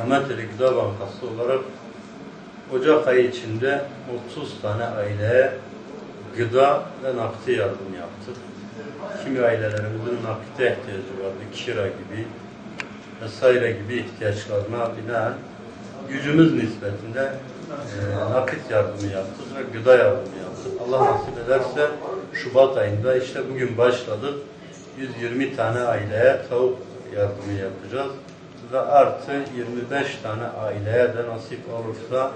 Ahmetli Gıda Bankası olarak Ocak ayı içinde 30 tane aileye gıda ve nakdi yardım yaptık. Kimi ailelerimizin nakite ihtiyacı vardı, kira gibi vesaire gibi ihtiyaçlarına binaen gücümüz nispetinde e, nakit yardımı yaptık ve gıda yardımı yaptık. Allah nasip ederse Şubat ayında işte bugün başladık. 120 tane aileye tavuk yardımı yapacağız ve artı 25 tane aileye de nasip olursa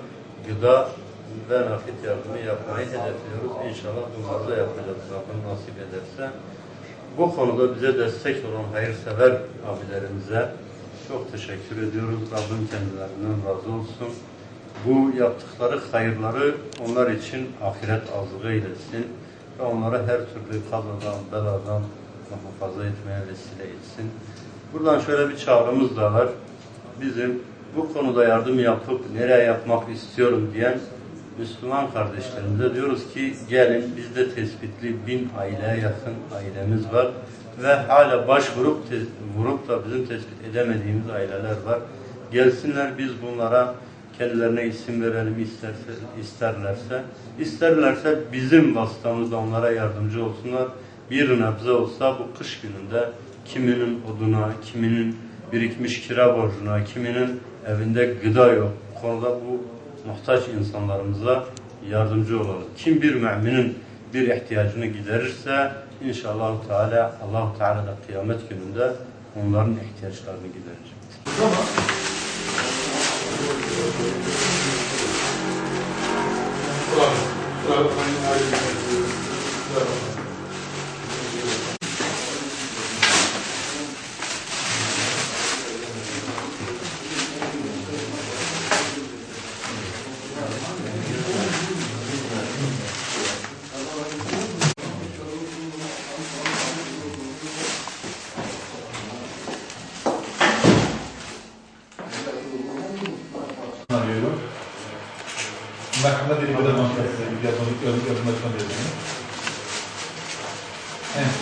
gıda ve nakit yardımı yapmayı hedefliyoruz. İnşallah bunları da yapacağız Rabbim nasip ederse. Bu konuda bize destek olan hayırsever abilerimize çok teşekkür ediyoruz. Rabbim kendilerinden razı olsun. Bu yaptıkları hayırları onlar için ahiret azığı eylesin ve onları her türlü kazadan, beladan muhafaza etmeye vesile etsin. Buradan şöyle bir çağrımız da var. Bizim bu konuda yardım yapıp nereye yapmak istiyorum diyen Müslüman kardeşlerimize diyoruz ki gelin bizde tespitli bin aileye yakın ailemiz var ve hala başvurup vurup da bizim tespit edemediğimiz aileler var. Gelsinler biz bunlara kendilerine isim verelim isterse, isterlerse. isterlerse bizim vasıtamızda onlara yardımcı olsunlar. Bir nebze olsa bu kış gününde kiminin oduna, kiminin birikmiş kira borcuna, kiminin evinde gıda yok. Konuda bu muhtaç insanlarımıza yardımcı olalım. Kim bir müminin bir ihtiyacını giderirse inşallah Teala Allah Teala da kıyamet gününde onların ihtiyaçlarını giderecek. arıyorum. Bakımda bankası, bir yazmalık yardım yardım Evet.